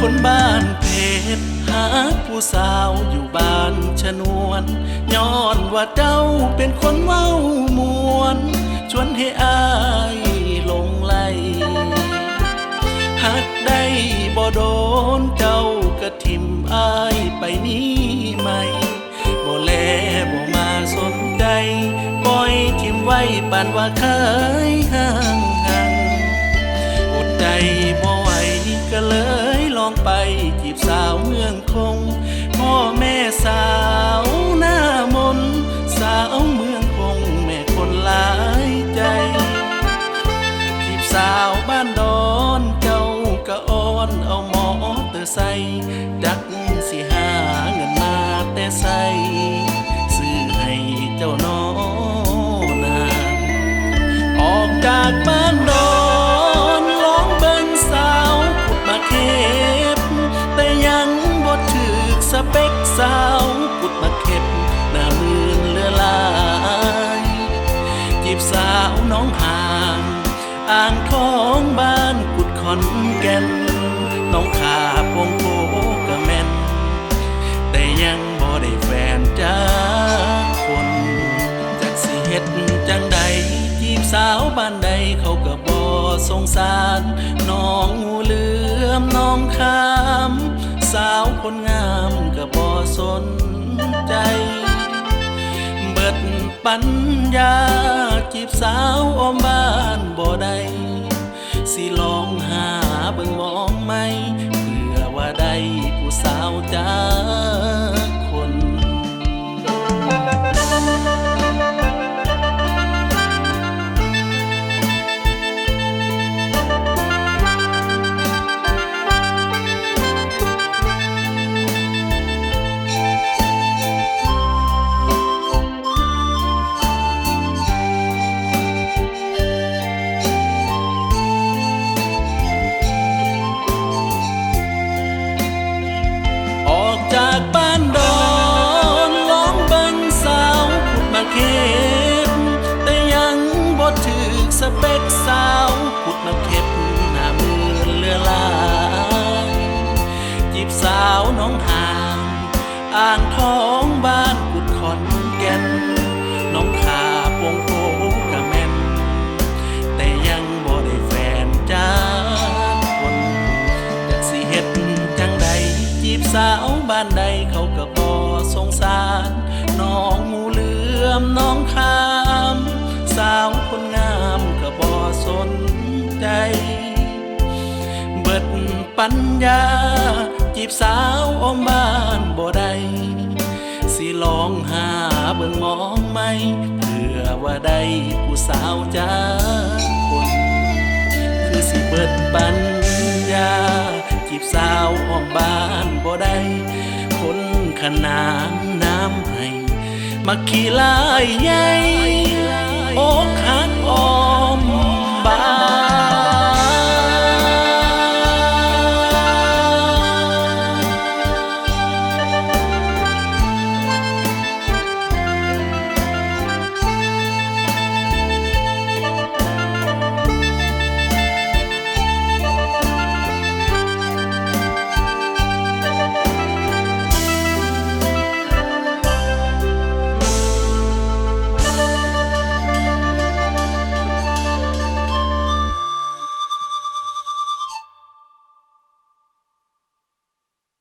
คนบ้านเผู้สาวอยู่บ้านชนวนย้อนว่าเจ้าเป็นคนเว้ามวน ชวนให้อายหลงไหลหักได้บ่โดนเจ้ากระทิมอายไปนี้ไหมบ่แลบ่มาสนใจปล่อยทิมไว้ปานว่าเคยห่างห่างอดใจบ่ไหวก็เลย องไปจีบสาวเมืองคง พ่อแม่สาวหน้ามน สาวเมืองคง แม่คนหลายใจ จีบสาวบ้านดอนเจ้ากะอ้อนเอาหมอเตอร์ใส่ดักสิหาเงินมาแต่สาางทองบ้านกุดขอนแก่นน้องขาพงโพกะแม่น แต่ยังบ่ได้แฟนจ้าคนจักสิเฮ็ดจังใดจีบสาวบ้านใดเขาก็บ่สงสาร น้องงูเหลือมน้องขาม สาวคนงามก็บ่สนใจ เบิดปัญญาจีบสาวออมบ้า เปคสาวขุดมาเข็บหน้ามือเลือลายจีบสาวน้องห่างอ่างทองบ้านกุดขอนแก่นน้องขาปวงโพกะแม่นแต่ยังบ่ได้แฟนจ้าคนจักสิเฮ็ดจังใดจีบสาวบ้านใดเขาก็บ่สงสาร น้องงูเหลือมน้องขาม สาวคนง ปัญญา จีบสาวอมบ้านบ่ได้สิลองหาเบิ่งมองไหมเพื่อว่าได้ผู้สาวจากคน คือสิเบิดปัญญา จีบสาวออมบ้านบ่ได้คนขนานน้ำให้มักขี้ลายใหญ่อกหักอ่อ